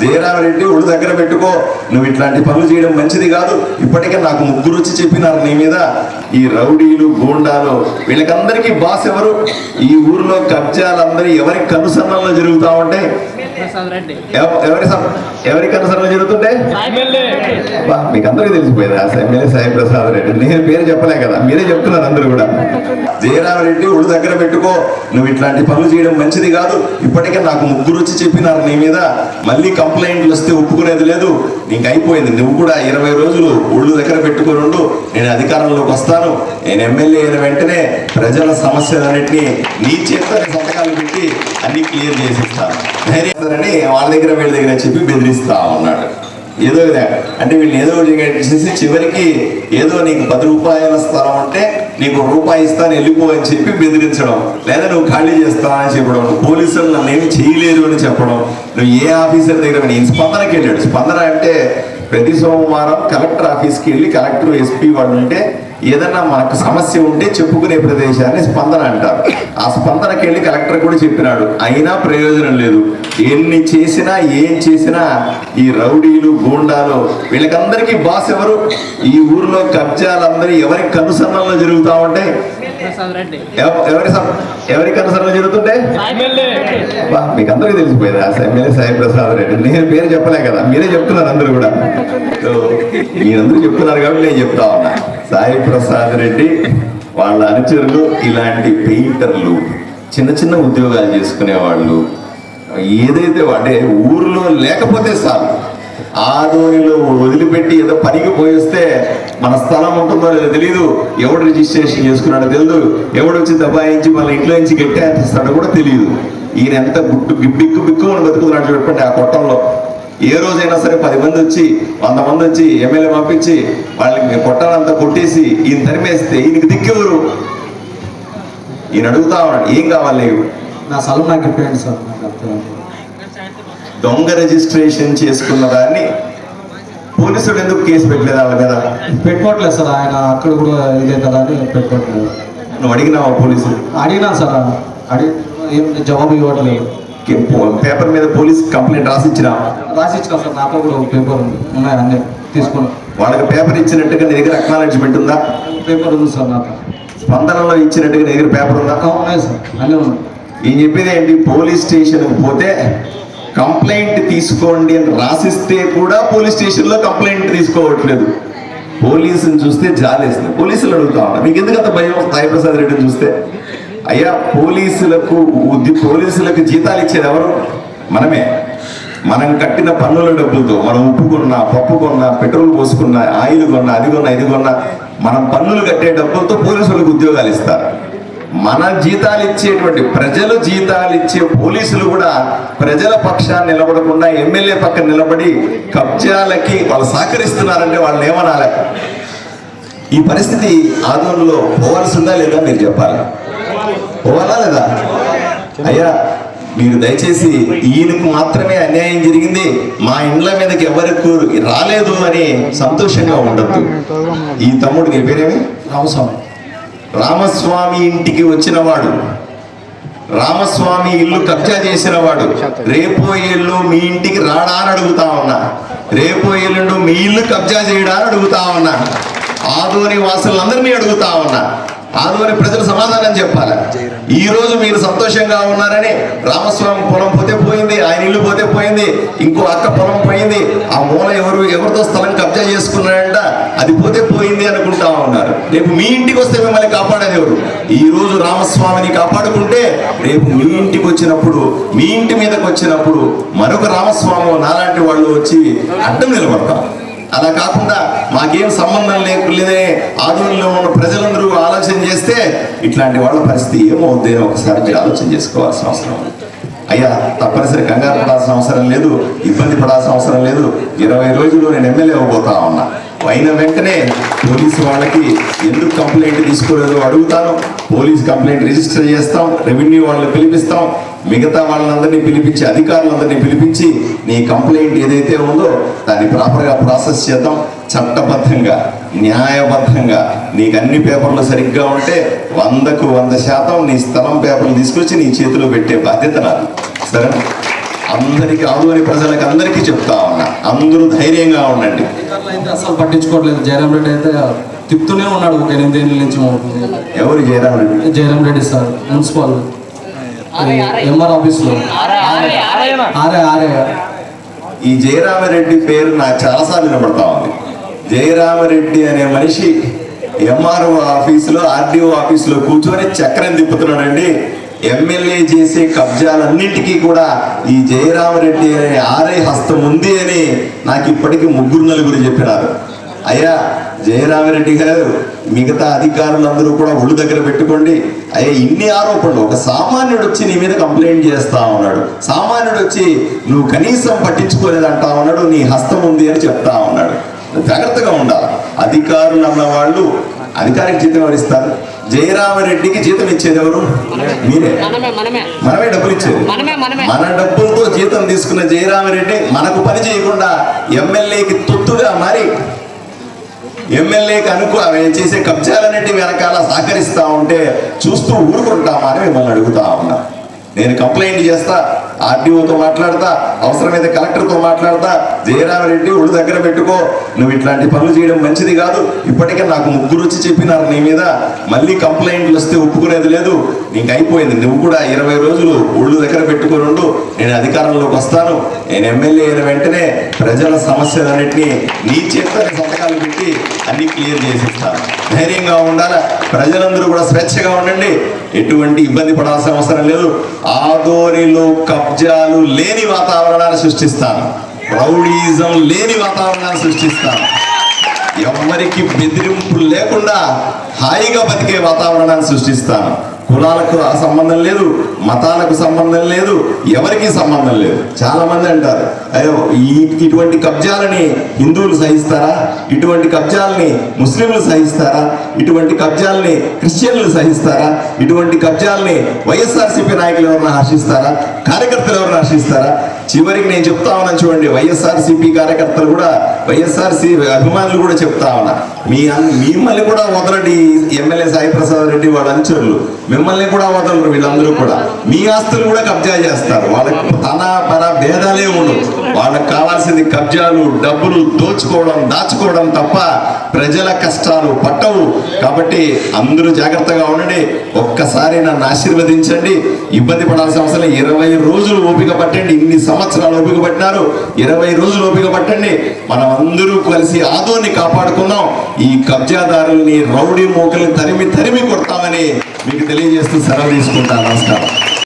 జయరామరెడ్డి ఒళ్ళు దగ్గర పెట్టుకో. నువ్వు ఇట్లాంటి పనులు చేయడం మంచిది కాదు. ఇప్పటికే నాకు ముగ్గురు వచ్చి చెప్పినారు నీ మీద. ఈ రౌడీలు గూండాలు వీళ్ళకందరికీ బాస్ ఎవరు? ఈ ఊర్లో కబ్జాలందరూ ఎవరి కనుసన్నల్లో జరుగుతా ఉంటే? ఎవరి ఎవరి కనుసన్నలు జరుగుతుంటే? మీకు అందరికీ తెలిసిపోయింది? ఎమ్మెల్యే సాయి ప్రసాద్ రెడ్డి. నేను పేరు చెప్పలే కదా. మీరే చెప్తున్నారు అందరూ కూడా. జయరామరెడ్డి ఒళ్ళు దగ్గర పెట్టుకో. నువ్వు ఇట్లాంటి పనులు చేయడం మంచిది కాదు. ఇప్పటికే నాకు ముగ్గురు వచ్చి చెప్పినారు నీ మీద. మళ్ళీ కంప్లైంట్లు వస్తే ఒప్పుకునేది లేదు. నీకు అయిపోయింది నువ్వు కూడా ఇరవై రోజులు ఒళ్ళు దగ్గర పెట్టుకుని ఉండు. నేను అధికారంలోకి వస్తాను. నేను ఎమ్మెల్యే అయిన వెంటనే ప్రజల సమస్యలన్నింటినీ నీ చేతనే సంతకాలు పెట్టి అన్ని క్లియర్ చేసిస్తాను ధైర్యం వాళ్ళ దగ్గర వీళ్ళ దగ్గర చెప్పి బెదిరిస్తా ఉన్నాడు. ఏదో అంటే వీళ్ళు ఏదో చేసి చివరికి ఏదో నీకు పది రూపాయల స్థలం అంటే నీకు రూపాయి ఇస్తాను వెళ్ళిపో అని చెప్పి బెదిరించడం. లేదా నువ్వు ఖాళీ చేస్తావా అని చెప్పడం. పోలీసులు నన్ను ఏమి చేయలేరు అని చెప్పడం. నువ్వు ఏ ఆఫీసర్ దగ్గర నేను స్పందనకి వెళ్ళాడు. స్పందన అంటే ప్రతి సోమవారం కలెక్టర్ ఆఫీస్కి వెళ్ళి కలెక్టర్ ఎస్పీ వాళ్ళు ఉంటే ఏదన్నా మనకు సమస్య ఉంటే చెప్పుకునే ప్రదేశాన్ని స్పందన అంటారు. ఆ స్పందనకి వెళ్ళి కలెక్టర్ కూడా చెప్పినాడు. అయినా ప్రయోజనం లేదు. ఎన్ని చేసినా ఏం చేసినా ఈ రౌడీలు గూండాలు వీళ్ళకందరికీ బాస్ ఎవరు? ఈ ఊర్లో కబ్జాలందరూ ఎవరి కనుసన్నల్లో జరుగుతా ఉంటాయి ఎవ- ఎవరి ఎవరి కనుసన్నలు జరుగుతుంటే? మీకు అందరికీ తెలిసిపోయింది. ఆ ఎమ్మెల్యే సాయి ప్రసాద్ రెడ్డి. నేను పేరు చెప్పలే కదా. మీరే చెప్తున్నారు అందరూ కూడా. మీరందరూ చెప్తున్నారు కాబట్టి నేను చెప్తా ఉన్నా. సాయి ప్రసాద్ రెడ్డి వాళ్ళ అనుచరులు ఇలాంటి పెయింటర్లు చిన్న చిన్న ఉద్యోగాలు చేసుకునే వాళ్ళు ఏదైతే అంటే ఊర్లో లేకపోతే చాలు. ఆదోనిలో వదిలిపెట్టి ఏదో పనికి పోయిస్తే మన స్థలం ఉంటుందో లేదో తెలియదు ఎవడు రిజిస్ట్రేషన్ చేసుకున్నాడో తెలియదు ఎవడు వచ్చి దబాయించి మన ఇంట్లో నుంచి గట్టేస్తాడో కూడా తెలియదు ఈయన ఎంత గుట్టు బిక్కు బిక్కు అని బతుకుతున్నాడు చెప్పండి ఆ కొట్టంలో. ఏ రోజైనా సరే పది మంది వచ్చి వంద మంది వచ్చి ఎమ్మెల్యే పంపించి వాళ్ళకి కొట్టాలంతా కొట్టేసి ఈయన తరిమేస్తే ఈయనకి దిక్కెవరు ఈయన అడుగుతా ఉన్నాడు ఏం కావాలి నా స్థలం నాకు ఇప్పండి సార్ దొంగ రిజిస్ట్రేషన్ చేసుకున్న దాన్ని పోలీసులు ఎందుకు కేసు పెట్టలేదు వాళ్ళ మీద? పెట్టుకోవట్లేదు సార్ ఆయన అక్కడ కూడా ఇదే కదా అని పెట్టుకోవట్లేదు నువ్వు అడిగినావా పోలీసులు అడిగినా సార్ అడిగి ఏం జవాబు ఇవ్వట్లేదు. పేపర్ మీద పోలీస్ కంప్లైంట్ రాసి ఇచ్చినా రాసి ఇచ్చిన సార్ నాతో కూడా ఒక పేపర్ ఉంది. ఉన్నాయి అన్నీ తీసుకుని వాళ్ళకి పేపర్ ఇచ్చినట్టుగా నీ దగ్గర అక్నాలెడ్జ్మెంట్ ఉందా? పేపర్ ఉంది సార్ నాతో స్పందనలో ఇచ్చినట్టుగా నీ దగ్గర పేపర్ ఉందా? ఉన్నాయి సార్ అన్నీ ఉన్నాయి. ఈయన చెప్పేది ఏంటి? పోలీస్ స్టేషన్కి పోతే కంప్లైంట్ తీసుకోండి అని రాసిస్తే కూడా పోలీస్ స్టేషన్లో కంప్లైంట్ తీసుకోవట్లేదు. పోలీసుని చూస్తే జాలేస్తుంది. పోలీసులు అడుగుతా ఉన్నా మీకు ఎందుకు అంత భయం? సాయి ప్రసాద్ రెడ్డిని చూస్తే. అయ్యా పోలీసులకు ఉద్ది పోలీసులకు జీతాలు ఇచ్చేది ఎవరు? మనమే. మనం కట్టిన పన్నుల డబ్బులతో మనం ఉప్పు కొన్నా పప్పు కొన్నా పెట్రోల్ పోసుకున్నా ఆయిల్ కొన్నా అది కొన్నా ఇది కొన్నా మనం పన్నులు కట్టే డబ్బులతో పోలీసులకు ఉద్యోగాలు ఇస్తారు. మన జీతాలు ఇచ్చేటువంటి ప్రజలు జీతాలు ఇచ్చే పోలీసులు కూడా ప్రజల పక్షాన్ని నిలబడకుండా ఎమ్మెల్యే పక్కన నిలబడి కబ్జాలకి వాళ్ళు సహకరిస్తున్నారంటే వాళ్ళని ఏమనాలి? ఈ పరిస్థితి ఆందోళనలో పోవాల్సి ఉందా లేదా మీరు చెప్పాలి? పోవాలా లేదా? అయ్యా మీరు దయచేసి ఈయనకు మాత్రమే అన్యాయం జరిగింది. మా ఇండ్ల మీదకి ఎవరికి రాలేదు అని సంతోషంగా ఉండద్దు. ఈ తమ్ముడు నీ పేరేమి? రామస్వామి. రామస్వామి ఇంటికి వచ్చిన వాడు రామస్వామి ఇల్లు కబ్జా చేసిన వాడు రేపో ఎల్లు మీ ఇంటికి రాడా అని అడుగుతా ఉన్నా. రేపో ఎల్లుండు మీ ఇల్లు కబ్జా చేయడా అని అడుగుతా ఉన్నా. ఆదోని వాసులందరినీ అడుగుతా ఉన్నా. ఆదోని ప్రజలు సమాధానం చెప్పాలి. ఈ రోజు మీరు సంతోషంగా ఉన్నారని రామస్వామి పొలం పోతే పోయింది ఆయన ఇల్లు పోతే పోయింది ఇంకో అక్క పొలం పోయింది ఆ మూల ఎవరు ఎవరితో స్థలం కబ్జా చేసుకున్నాడంట అది పోతే పోయింది అనుకుంటా ఉన్నారు. రేపు మీ ఇంటికి వస్తే మిమ్మల్ని కాపాడేది ఎవరు? ఈ రోజు రామస్వామిని కాపాడుకుంటే రేపు మీ ఇంటికి వచ్చినప్పుడు మీ ఇంటి మీదకి వచ్చినప్పుడు మరొక రామస్వామి నాలాంటి వాళ్ళు వచ్చి అడ్డం నిలబడతారు. అలా కాకుండా మాకేం సంబంధం లేకులేదే ఆధునంలో ఉన్న ప్రజలందరూ ఆలోచన చేస్తే ఇట్లాంటి వాళ్ళ పరిస్థితి ఏమవుద్ది అని ఒకసారి మీరు ఆలోచన చేసుకోవాల్సిన అవసరం ఉంది. అయ్యా తప్పనిసరి కంగారు పడాల్సిన అవసరం లేదు ఇబ్బంది పడాల్సిన అవసరం లేదు. ఇరవై రోజులు నేను ఎమ్మెల్యే అవ్వబోతా ఉన్నా. అయిన వెంటనే పోలీసు వాళ్ళకి ఎందుకు కంప్లైంట్ తీసుకోలేదో అడుగుతాను. పోలీస్ కంప్లైంట్ రిజిస్టర్ చేస్తాం రెవెన్యూ వాళ్ళని పిలిపిస్తాం. మిగతా వాళ్ళందరినీ పిలిపించి అధికారులందరినీ పిలిపించి నీ కంప్లైంట్ ఏదైతే ఉందో దాన్ని ప్రాపర్గా ప్రాసెస్ చేద్దాం. చట్టబద్ధంగా న్యాయబద్ధంగా. నీకు అన్ని పేపర్లు సరిగ్గా ఉంటే వందకు వంద శాతం నీ స్థలం పేపర్లు తీసుకొచ్చి నీ చేతిలో పెట్టే బాధ్యత నాది. సరే? అందరికీ ఆదోని ప్రజలకు అందరికీ చెప్తా ఉన్నా. అందరూ ధైర్యంగా ఉండండి. అసలు పట్టించుకోవట్లేదు. జయరాం రెడ్డి అయితే తిప్పుతూనే ఉన్నాడు ఒక ఎనిమిదేళ్ళ నుంచి మాకు. ఎవరు Jayaram Reddy? Jayaram Reddy sir municipal. MR ఆఫీస్లో. ఆరే ఆరే ఈ జయరామరెడ్డి పేరు నాకు చాలాసార్లు వినపడతా ఉంది. జయరామరెడ్డి అనే మనిషి ఎంఆర్ఓ ఆఫీసులో ఆర్డీఓ ఆఫీసులో కూర్చొని చక్రం తిప్పుతున్నాడండి. ఎమ్మెల్యే చేసే కబ్జాలన్నింటికీ కూడా ఈ జయరామరెడ్డి అనే ఆర్ఐ హస్తం ఉంది అని నాకు ఇప్పటికీ ముగ్గురు నలుగురు చెప్పినారు. అయ్యా జయరామరెడ్డి గారు మిగతా అధికారులందరూ కూడా ఒళ్ళు దగ్గర పెట్టుకోండి. అయ్యా ఇన్ని ఆరోపణలు. ఒక సామాన్యుడు వచ్చి నీ మీద కంప్లైంట్ చేస్తా ఉన్నాడు. సామాన్యుడు వచ్చి నువ్వు కనీసం పట్టించుకోలేదు అంటా ఉన్నాడు నీ హస్తం ఉంది అని చెప్తా ఉన్నాడు. జాగ్రత్తగా ఉండాలి. అధికారులు అన్న వాళ్ళు అధికారికి జీతం ఎవరు ఇస్తారు? జయరామరెడ్డికి జీతం ఇచ్చేది ఎవరు? మీరే. మనమే డబ్బులు ఇచ్చేది. మన డబ్బులతో జీతం తీసుకున్న జయరామరెడ్డి మనకు పని చేయకుండా ఎమ్మెల్యేకి తొత్తుగా మారి ఎమ్మెల్యేకి అనుకో ఆమె చేసే కబ్జాలన్నింటి వెనకాల సహకరిస్తా ఉంటే చూస్తూ ఊరుకుంటామా అని మిమ్మల్ని అడుగుతా ఉన్నా. నేను కంప్లైంట్ చేస్తా ఆర్డీఓతో మాట్లాడతా అవసరమైతే కలెక్టర్తో మాట్లాడతా జయరామరెడ్డి ఒళ్ళు దగ్గర పెట్టుకో. నువ్వు ఇట్లాంటి పనులు చేయడం మంచిది కాదు. ఇప్పటికే నాకు ముగ్గురు వచ్చి చెప్పినారు నీ మీద. మళ్ళీ కంప్లైంట్లు వస్తే ఒప్పుకునేది లేదు. నీకు అయిపోయింది నువ్వు కూడా ఇరవై రోజులు ఒళ్ళు దగ్గర పెట్టుకుని నేను అధికారంలోకి వస్తాను. నేను ఎమ్మెల్యే అయిన వెంటనే ప్రజల సమస్యలన్నింటినీ నీ చేతని సంతకాలు పెట్టి అన్ని క్లియర్ చేసిస్తాను. ధైర్యంగా ఉండాలా. ప్రజలందరూ కూడా స్వేచ్ఛగా ఉండండి. ఎటువంటి ఇబ్బంది పడాల్సిన అవసరం లేదు. ఆదోనిలో కబ్జాలు లేని వాతావరణాన్ని సృష్టిస్తాను. రౌడీజం లేని వాతావరణాన్ని సృష్టిస్తాను. ఎవరికి బెదిరింపు లేకుండా హాయిగా బతికే వాతావరణాన్ని సృష్టిస్తాను. కులాలకు సంబంధం లేదు మతాలకు సంబంధం లేదు ఎవరికి సంబంధం లేదు. చాలా మంది అంటారు అయ్యో ఈ ఇటువంటి కబ్జాలని హిందువులు సహిస్తారా? ఇటువంటి కబ్జాలని ముస్లింలు సహిస్తారా? ఇటువంటి కబ్జాలని క్రిస్టియన్లు సహిస్తారా? ఇటువంటి కబ్జాలని వైఎస్ఆర్సీపీ నాయకులు ఎవరైనా హర్షిస్తారా కార్యకర్తలు ఎవరు హర్షిస్తారా చివరికి నేను చెప్తా ఉన్నాను చూడండి వైఎస్ఆర్సీపీ కార్యకర్తలు కూడా వైఎస్ఆర్సీ అభిమానులు కూడా చెప్తా ఉన్నా. మీ మిమ్మల్ని కూడా వదలండి ఎమ్మెల్యే సాయి ప్రసాద్ రెడ్డి వాళ్ళ అనుచరులు. మిమ్మల్ని కూడా వదలరు వీళ్ళందరూ కూడా. మీ ఆస్తులు కూడా కబ్జా చేస్తారు. వాళ్ళకి తన పర భేదాలే ఉండవు. వాళ్ళకి కావాల్సింది కబ్జాలు డబ్బులు దోచుకోవడం దాచుకోవడం తప్ప ప్రజల కష్టాలు పట్టవు. కాబట్టి అందరూ జాగ్రత్తగా ఉండండి. ఒక్కసారి నన్ను ఆశీర్వదించండి. ఇబ్బంది పడాల్సిన అవసరం ఇరవై రోజులు ఓపిక పట్టండి. ఇన్ని సంవత్సరాలు ఓపిక పట్టినారు. ఇరవై రోజులు ఓపిక పట్టండి. మనం అందరూ కలిసి ఆదోని కాపాడుకుందాం. ఈ కబ్జాదారుల్ని రౌడీ మూకల్ని తరిమి తరిమి కొడతామని మీకు తెలియజేస్తూ సెలవు తీసుకుంటాను నమస్కారం.